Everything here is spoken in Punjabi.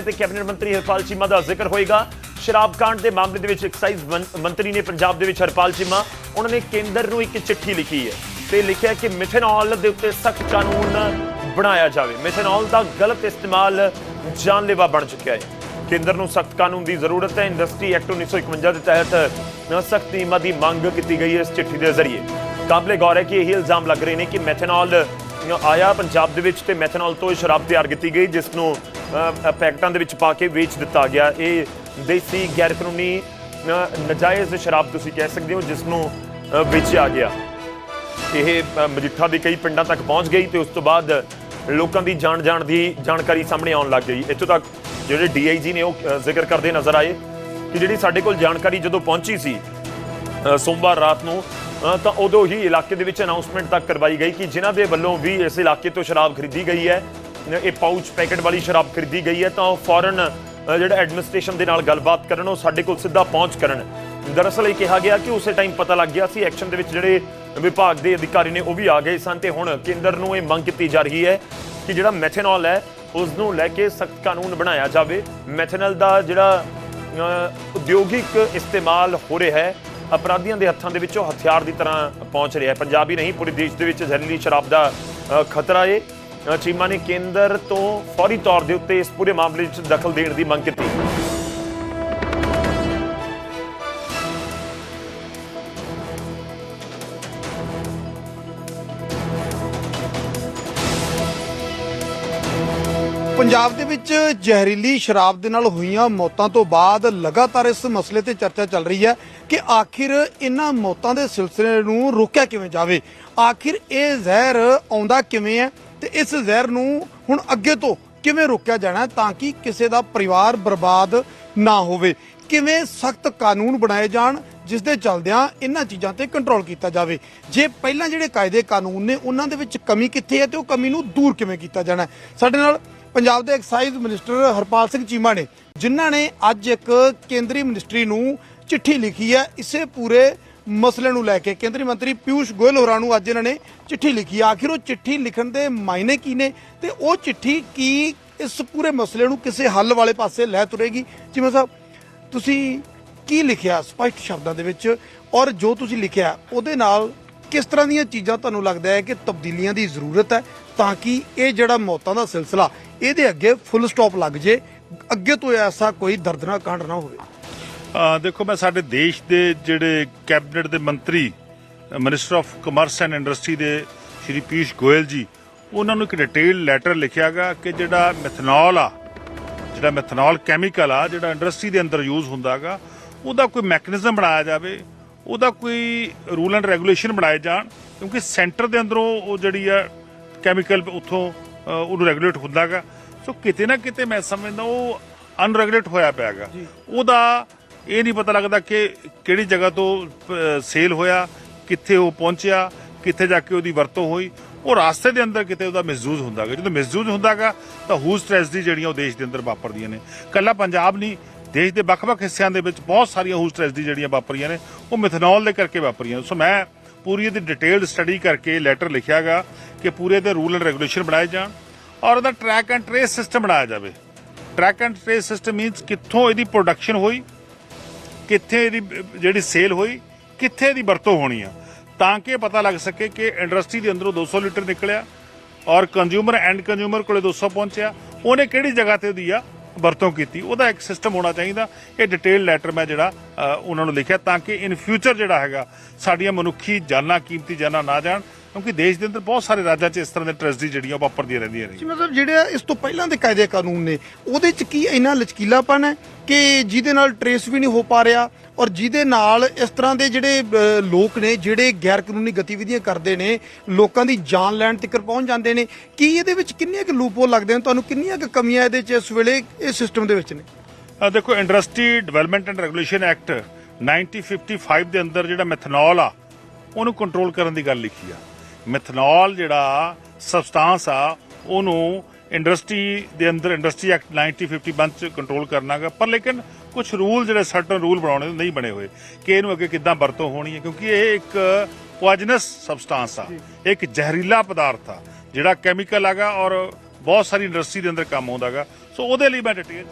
ਤੇ ਕੈਬਨਿਟ ਮੰਤਰੀ ਹਰਪਾਲ ਚੀਮਾ ਦਾ ਜ਼ਿਕਰ ਹੋਏਗਾ। ਸ਼ਰਾਬ ਕਾਂਡ ਦੇ ਮਾਮਲੇ ਦੇ ਵਿੱਚ ਐਕਸਾਈਜ਼ ਮੰਤਰੀ ਨੇ ਪੰਜਾਬ ਦੇ ਵਿੱਚ ਹਰਪਾਲ ਚੀਮਾ, ਉਹਨਾਂ ਨੇ ਕੇਂਦਰ ਨੂੰ ਇੱਕ ਚਿੱਠੀ ਲਿਖੀ ਹੈ ਤੇ ਲਿਖਿਆ ਕਿ ਮਿਥੇਨੋਲ ਦੇ ਉੱਤੇ ਸਖਤ ਕਾਨੂੰਨ ਬਣਾਇਆ ਜਾਵੇ। ਮਿਥੇਨੋਲ ਦਾ ਗਲਤ ਇਸਤੇਮਾਲ ਜਾਨਲੇਵਾ ਬਣ ਚੁੱਕਿਆ ਹੈ। ਕੇਂਦਰ ਨੂੰ ਸਖਤ ਕਾਨੂੰਨ ਦੀ ਜ਼ਰੂਰਤ ਹੈ। ਇੰਡਸਟਰੀ ਐਕਟ 1951 ਦੇ ਤਹਿਤ ਸਖਤ ਨਿਯਮਾਂ ਦੀ ਮੰਗ ਕੀਤੀ ਗਈ ਹੈ ਇਸ ਚਿੱਠੀ ਦੇ ਜ਼ਰੀਏ। ਕਾਬਲੇ ਗੌਰ ਹੈ ਕਿ ਇਹੀ ਇਲਜ਼ਾਮ ਲੱਗ ਰਹੇ ਨੇ ਕਿ ਮੈਥਨੋਲ ਆਇਆ ਪੰਜਾਬ ਦੇ ਵਿੱਚ ਤੇ ਮੈਥਨੋਲ ਤੋਂ ਸ਼ਰਾਬ ਤਿਆਰ ਕੀਤੀ ਗਈ, ਜਿਸ ਨੂੰ ਪੈਕਟਾਂ ਦੇ ਵਿੱਚ ਪਾ ਕੇ ਵੇਚ ਦਿੱਤਾ ਗਿਆ। ਇਹ ਦੇਸੀ ਗੈਰ ਕਾਨੂੰਨੀ ਨਜਾਇਜ਼ ਸ਼ਰਾਬ ਤੁਸੀਂ ਕਹਿ ਸਕਦੇ ਹੋ, ਜਿਸ ਨੂੰ ਵੇਚਿਆ ਗਿਆ। ਇਹ ਮਜੀਠਾ ਦੇ ਕਈ ਪਿੰਡਾਂ ਤੱਕ ਪਹੁੰਚ ਗਈ ਤੇ ਉਸ ਤੋਂ ਬਾਅਦ ਲੋਕਾਂ ਦੀ ਜਾਣ ਜਾਣ ਦੀ ਜਾਣਕਾਰੀ ਸਾਹਮਣੇ ਆਉਣ ਲੱਗ ਗਈ। ਇੱਥੋਂ ਤੱਕ ਜਿਹੜੇ ਡੀਆਈਜੀ ਨੇ ਉਹ ਜ਼ਿਕਰ ਕਰਦੇ ਨਜ਼ਰ ਆਏ ਕਿ ਜਿਹੜੀ ਸਾਡੇ ਕੋਲ ਜਾਣਕਾਰੀ ਜਦੋਂ ਪਹੁੰਚੀ ਸੀ ਸੋਮਵਾਰ ਰਾਤ ਨੂੰ ਤਾਂ ਉਦੋਂ ਹੀ ਇਲਾਕੇ ਦੇ ਵਿੱਚ ਅਨਾਉਂਸਮੈਂਟ ਤੱਕ ਕਰਵਾਈ ਗਈ ਕਿ ਜਿਨ੍ਹਾਂ ਦੇ ਵੱਲੋਂ ਵੀ ਇਸ ਇਲਾਕੇ ਤੋਂ ਸ਼ਰਾਬ ਖਰੀਦੀ ਗਈ ਹੈ। ਇਹ ਪਾਊਚ ਪੈਕੇਟ ਵਾਲੀ ਸ਼ਰਾਬ ਖਰੀਦੀ ਗਈ ਹੈ, ਤਾਂ ਉਹ ਫੌਰਨ ਜਿਹੜਾ ਐਡਮਿਨਿਸਟ੍ਰੇਸ਼ਨ ਦੇ ਨਾਲ ਗੱਲਬਾਤ ਕਰਨ, ਉਹ ਸਾਡੇ ਕੋਲ ਸਿੱਧਾ ਪਹੁੰਚ ਕਰਨ। ਦਰਅਸਲ ਇਹ ਕਿਹਾ ਗਿਆ ਕਿ ਉਸੇ ਟਾਈਮ ਪਤਾ ਲੱਗ ਗਿਆ ਸੀ ਐਕਸ਼ਨ ਦੇ ਵਿੱਚ ਜਿਹੜੇ ਵਿਭਾਗ ਦੇ ਅਧਿਕਾਰੀ ਨੇ ਉਹ ਵੀ ਆ ਗਏ ਸਨ ਤੇ ਹੁਣ ਕੇਂਦਰ ਨੂੰ ਇਹ ਮੰਗ ਕੀਤੀ ਜਾ ਰਹੀ ਹੈ ਕਿ ਜਿਹੜਾ ਮੈਥਨੋਲ ਹੈ ਉਸ ਨੂੰ ਲੈ ਕੇ ਸਖਤ ਕਾਨੂੰਨ ਬਣਾਇਆ ਜਾਵੇ। ਮੈਥਨਲ ਦਾ ਜਿਹੜਾ ਉਦਯੋਗਿਕ ਇਸਤੇਮਾਲ ਹੋ ਰਿਹਾ ਹੈ, ਅਪਰਾਧੀਆਂ ਦੇ ਹੱਥਾਂ ਦੇ ਵਿੱਚੋਂ ਹਥਿਆਰ ਦੀ ਤਰ੍ਹਾਂ ਪਹੁੰਚ ਰਿਹਾ ਹੈ। ਪੰਜਾਬ ਹੀ ਨਹੀਂ, ਪੂਰੇ ਦੇਸ਼ ਦੇ ਵਿੱਚ ਜ਼ਹਿਰੀਲੀ ਸ਼ਰਾਬ ਦਾ ਖਤਰਾ ਹੈ ਚੀਮਾ ਨੇ ਕੇਂਦਰ ਤੋਂ ਫੌਰੀ ਤੌਰ ਦੇ ਉੱਤੇ ਇਸ ਪੂਰੇ ਮਾਮਲੇ ਵਿੱਚ ਦਖਲ ਦੇਣ ਦੀ ਮੰਗ ਕੀਤੀ। ਪੰਜਾਬ ਦੇ ਵਿੱਚ ਜ਼ਹਿਰੀਲੀ ਸ਼ਰਾਬ ਦੇ ਨਾਲ ਹੋਈਆਂ ਮੌਤਾਂ ਤੋਂ ਬਾਅਦ ਲਗਾਤਾਰ ਇਸ ਮਸਲੇ ਤੇ ਚਰਚਾ ਚੱਲ ਰਹੀ ਹੈ ਕਿ ਆਖਿਰ ਇਹਨਾਂ ਮੌਤਾਂ ਦੇ ਸਿਲਸਿਲੇ ਨੂੰ ਰੋਕਿਆ ਕਿਵੇਂ ਜਾਵੇ? ਆਖਿਰ ਇਹ ਜ਼ਹਿਰ ਆਉਂਦਾ ਕਿਵੇਂ ਹੈ? ਤੇ ਇਸ ਜ਼ਹਿਰ ਨੂੰ ਹੁਣ ਅੱਗੇ ਤੋਂ ਕਿਵੇਂ ਰੋਕਿਆ ਜਾਣਾ ਤਾਂ ਕਿ ਕਿਸੇ ਦਾ ਪਰਿਵਾਰ ਬਰਬਾਦ ਨਾ ਹੋਵੇ? ਕਿਵੇਂ ਸਖਤ ਕਾਨੂੰਨ ਬਣਾਏ ਜਾਣ ਜਿਸ ਦੇ ਚਲਦਿਆਂ ਇਹਨਾਂ ਚੀਜ਼ਾਂ ਤੇ ਕੰਟਰੋਲ ਕੀਤਾ ਜਾਵੇ? ਜੇ ਪਹਿਲਾਂ ਜਿਹੜੇ ਕਾਇਦੇ ਕਾਨੂੰਨ ਨੇ, ਉਹਨਾਂ ਦੇ ਵਿੱਚ ਕਮੀ ਕਿੱਥੇ ਹੈ ਤੇ ਉਹ ਕਮੀ ਨੂੰ ਦੂਰ ਕਿਵੇਂ ਕੀਤਾ ਜਾਣਾ ਸਾਡੇ ਨਾਲ ਪੰਜਾਬ ਦੇ ਐਕਸਾਈਜ਼ ਮਿਨਿਸਟਰ ਹਰਪਾਲ ਸਿੰਘ ਚੀਮਾ ਨੇ, ਜਿਨ੍ਹਾਂ ਨੇ ਅੱਜ ਇੱਕ ਕੇਂਦਰੀ ਮਿਨਿਸਟਰੀ ਨੂੰ ਚਿੱਠੀ ਲਿਖੀ ਹੈ। ਇਸੇ ਪੂਰੇ ਮਸਲੇ ਨੂੰ ਲੈ ਕੇ ਕੇਂਦਰੀ ਮੰਤਰੀ ਪਿਊਸ਼ ਗੋਇਲ ਹੋਰਾਂ ਨੂੰ ਅੱਜ ਇਹਨਾਂ ਨੇ ਚਿੱਠੀ ਲਿਖੀ। ਹੈ ਆਖਿਰ ਉਹ ਚਿੱਠੀ ਲਿਖਣ ਦੇ ਮਾਇਨੇ ਕੀ ਨੇ ਤੇ ਉਹ ਚਿੱਠੀ ਕੀ ਇਸ ਪੂਰੇ ਮਸਲੇ ਨੂੰ ਕਿਸੇ ਹੱਲ ਵਾਲੇ ਪਾਸੇ ਲੈ ਤੁਰੇਗੀ? ਜਿਵੇਂ ਸਾਹਿਬ, ਤੁਸੀਂ ਕੀ ਲਿਖਿਆ ਸਪਸ਼ਟ ਸ਼ਬਦਾਂ ਦੇ ਵਿੱਚ? ਔਰ ਜੋ ਤੁਸੀਂ ਲਿਖਿਆ, ਉਹਦੇ ਨਾਲ ਕਿਸ ਤਰ੍ਹਾਂ ਦੀਆਂ ਚੀਜ਼ਾਂ ਤੁਹਾਨੂੰ ਲੱਗਦਾ ਹੈ ਕਿ ਤਬਦੀਲੀਆਂ ਦੀ ਜ਼ਰੂਰਤ ਹੈ ਤਾਂ ਕਿ ਇਹ ਜਿਹੜਾ ਮੌਤਾਂ ਦਾ ਸਿਲਸਿਲਾ, ਇਹਦੇ ਅੱਗੇ ਫੁੱਲ ਸਟਾਪ ਲੱਗ ਜੇ, ਅੱਗੇ ਤੋਂ ਐਸਾ ਕੋਈ ਦਰਦਨਾਕ ਕਾਂਡ ਨਾ ਹੋਵੇ? ਦੇਖੋ ਮੈਂ ਸਾਡੇ ਦੇਸ਼ ਦੇ ਜਿਹੜੇ ਕੈਬਨਿਟ ਦੇ ਮੰਤਰੀ minister of commerce and industry ਦੇ ਸ਼੍ਰੀ ਪੀਸ਼ ਗੋਇਲ ਜੀ ਉਹਨਾਂ ਨੂੰ ਇੱਕ ਡਿਟੇਲ ਲੈਟਰ ਲਿਖਿਆਗਾ ਕਿ ਜਿਹੜਾ ਮੈਥਨੋਲ ਆ ਜਿਹੜਾ ਮੈਥਨੋਲ ਕੈਮੀਕਲ ਆ ਜਿਹੜਾ ਇੰਡਸਟਰੀ ਦੇ ਅੰਦਰ ਯੂਜ਼ ਹੁੰਦਾਗਾ ਉਹਦਾ ਕੋਈ ਮੈਕੈਨਿਜ਼ਮ ਬਣਾਇਆ ਜਾਵੇ ਉਹਦਾ ਕੋਈ ਰੂਲ ਐਂਡ ਰੈਗੂਲੇਸ਼ਨ ਬਣਾਏ ਜਾਣ ਕਿਉਂਕਿ ਸੈਂਟਰ ਦੇ ਅੰਦਰੋਂ ਉਹ ਜਿਹੜੀ ਆ ਕੈਮੀਕਲ ਉੱਥੋਂ ਉਹਨੂੰ ਰੈਗੂਲੇਟ ਹੁੰਦਾਗਾ ਸੋ ਕਿਤੇ ਨਾ ਕਿਤੇ ਮੈਂ ਸਮਝਦਾ ਉਹ ਅਨਰੈਗੂਲੇਟ ਹੋਇਆ ਪਿਆਗਾ ਉਹਦਾ ਇਹ ਨਹੀਂ ਪਤਾ ਲੱਗਦਾ ਕਿ ਕਿਹੜੀ ਜਗ੍ਹਾ ਤੋਂ ਸੇਲ ਹੋਇਆ, ਕਿੱਥੇ ਉਹ ਪਹੁੰਚਿਆ, ਕਿੱਥੇ ਜਾ ਕੇ ਉਹਦੀ ਵਰਤੋਂ ਹੋਈ। ਉਹ ਰਾਸਤੇ ਦੇ ਅੰਦਰ ਕਿਤੇ ਉਹਦਾ ਮਿਸਯੂਜ਼ ਹੁੰਦਾਗਾ। ਜਦੋਂ ਮਿਸਯੂਜ਼ ਹੁੰਦਾਗਾ, ਤਾਂ ਹੂਜ਼ ਟ੍ਰੈਜਡੀ ਜਿਹੜੀਆਂ ਉਹ ਦੇਸ਼ ਦੇ ਅੰਦਰ ਵਾਪਰਦੀਆਂ ਨੇ। ਕੱਲਾ ਪੰਜਾਬ ਨਹੀਂ, ਦੇਸ਼ ਦੇ ਵੱਖ-ਵੱਖ ਹਿੱਸਿਆਂ ਦੇ ਵਿੱਚ ਬਹੁਤ ਸਾਰੀਆਂ ਹੂਜ਼ ਟ੍ਰੈਜਡੀ ਜਿਹੜੀਆਂ ਵਾਪਰੀਆਂ ਨੇ, ਉਹ ਮਿਥਨੋਲ ਦੇ ਕਰਕੇ ਵਾਪਰੀਆਂ। ਸੋ ਮੈਂ ਪੂਰੀ ਇਹਦੀ ਡਿਟੇਲਡ ਸਟੱਡੀ ਕਰਕੇ ਲੈਟਰ ਲਿਖਿਆਗਾ ਕਿ ਪੂਰੇ ਦੇ ਰੂਲ ਐਂਡ ਰੈਗੂਲੇਸ਼ਨ ਬਣਾਏ ਜਾਣ ਔਰ ਉਹਦਾ ਟਰੈਕ ਐਂਡ ਟ੍ਰੇਸ ਸਿਸਟਮ ਬਣਾਇਆ ਜਾਵੇ। Track and trace system means ਕਿੱਥੋਂ ਇਹਦੀ ਪ੍ਰੋਡਕਸ਼ਨ ਹੋਈ ਕਿੱਥੇ ਇਹਦੀ, ਜਿਹੜੀ ਸੇਲ ਹੋਈ, ਕਿੱਥੇ ਇਹਦੀ ਵਰਤੋਂ ਹੋਣੀ ਆ। ਤਾਂ ਕਿ ਪਤਾ ਲੱਗ ਸਕੇ ਕਿ ਇੰਡਸਟਰੀ ਦੇ ਅੰਦਰੋਂ 200 ਲੀਟਰ ਨਿਕਲਿਆ ਔਰ ਕੰਜ਼ਿਊਮਰ ਐਂਡ ਕੰਜ਼ਿਊਮਰ ਕੋਲੇ 200 ਪਹੁੰਚਿਆ। ਉਹਨੇ ਕਿਹੜੀ ਜਗ੍ਹਾ ਤੇ ਉਹਦੀ ਆ ਵਰਤੋਂ ਕੀਤੀ? ਉਹਦਾ ਇੱਕ ਸਿਸਟਮ ਹੋਣਾ ਚਾਹੀਦਾ। ਇਹ ਡਿਟੇਲ ਲੈਟਰ ਮੈਂ ਜਿਹੜਾ ਉਹਨਾਂ ਨੂੰ ਲਿਖਿਆ ਤਾਂ ਕਿ ਇਨ ਫਿਊਚਰ ਜਿਹੜਾ ਹੈਗਾ, ਸਾਡੀਆਂ ਮਨੁੱਖੀ ਜਾਨਾਂ, ਕੀਮਤੀ ਜਾਨਾਂ ਨਾ ਜਾਣ। ਕਿਉਂਕਿ ਦੇਸ਼ ਦੇ ਅੰਦਰ ਬਹੁਤ ਸਾਰੇ ਰਾਜਾਂ 'ਚ ਇਸ ਤਰ੍ਹਾਂ ਦੇ ਟ੍ਰੈਜਡੀ ਜਿਹੜੀਆਂ ਉਹ ਵਾਪਰਦੀਆਂ ਰਹਿੰਦੀਆਂ ਨੇ। ਜੀ ਮਤਲਬ ਜਿਹੜੇ ਇਸ ਤੋਂ ਪਹਿਲਾਂ ਦੇ ਕਾਇਦੇ ਕਾਨੂੰਨ ਨੇ ਉਹਦੇ ਚ ਕੀ ਇੰਨਾ ਲਚਕੀਲਾਪਨ ਹੈ ਕਿ ਜਿਹਦੇ ਨਾਲ ਟਰੇਸ ਵੀ ਨਹੀਂ ਹੋ ਪਾ ਰਿਹਾ ਔਰ ਜਿਹਦੇ ਨਾਲ ਇਸ ਤਰ੍ਹਾਂ ਦੇ ਜਿਹੜੇ ਅਹ, ਲੋਕ ਨੇ ਜਿਹੜੇ ਗੈਰ ਕਾਨੂੰਨੀ ਗਤੀਵਿਧੀਆਂ ਕਰਦੇ ਨੇ ਲੋਕਾਂ ਦੀ ਜਾਨ ਲੈਣ ਤੱਕ ਪਹੁੰਚ ਜਾਂਦੇ ਨੇ ਕੀ ਇਹਦੇ ਵਿੱਚ ਕਿੰਨੀਆਂ ਕੁ ਲੂਪਹੋਲ ਲੱਗਦੇ ਨੇ ਤੁਹਾਨੂੰ ਕਿੰਨੀਆਂ ਕੁ ਕਮੀਆਂ ਇਹਦੇ ਚ ਇਸ ਵੇਲੇ ਇਸ ਸਿਸਟਮ ਦੇ ਵਿੱਚ ਨੇ? ਆ ਦੇਖੋ industry development and regulation act 1955 ਦੇ ਅੰਦਰ ਜਿਹੜਾ ਮੈਥਨੋਲ ਆ ਉਹਨੂੰ ਕੰਟਰੋਲ ਕਰਨ ਦੀ ਗੱਲ ਲਿਖੀ ਆ। ਮੈਥਨੋਲ ਜਿਹੜਾ ਸਬਸਟੈਂਸ ਆ, ਉਹਨੂੰ ਇੰਡਸਟਰੀ ਦੇ ਅੰਦਰ ਇੰਡਸਟਰੀ ਐਕਟ 1951 ਚ ਕੰਟਰੋਲ ਕਰਨਾਗਾ। ਪਰ ਲੇਕਿਨ ਕੁਝ ਰੂਲ ਜਿਹੜੇ ਸਰਟਨ ਰੂਲ ਬਣਾਉਣੇ ਨਹੀਂ ਬਣੇ ਹੋਏ ਕਿ ਇਹਨੂੰ ਅੱਗੇ ਕਿੱਦਾਂ ਵਰਤੋਂ ਹੋਣੀ ਹੈ, ਕਿਉਂਕਿ ਇਹ ਇੱਕ ਪੋਇਜ਼ਨਸ ਸਬਸਟੈਂਸ ਆ। ਇੱਕ ਜ਼ਹਿਰੀਲਾ ਪਦਾਰਥ ਆ, ਜਿਹੜਾ ਕੈਮੀਕਲ ਹੈਗਾ ਔਰ ਬਹੁਤ ਸਾਰੀ ਇੰਡਸਟਰੀ ਦੇ ਅੰਦਰ ਕੰਮ ਆਉਂਦਾਗਾ। ਸੋ ਉਹਦੇ ਲਈ ਮੈਂ ਡਿਟੇਲ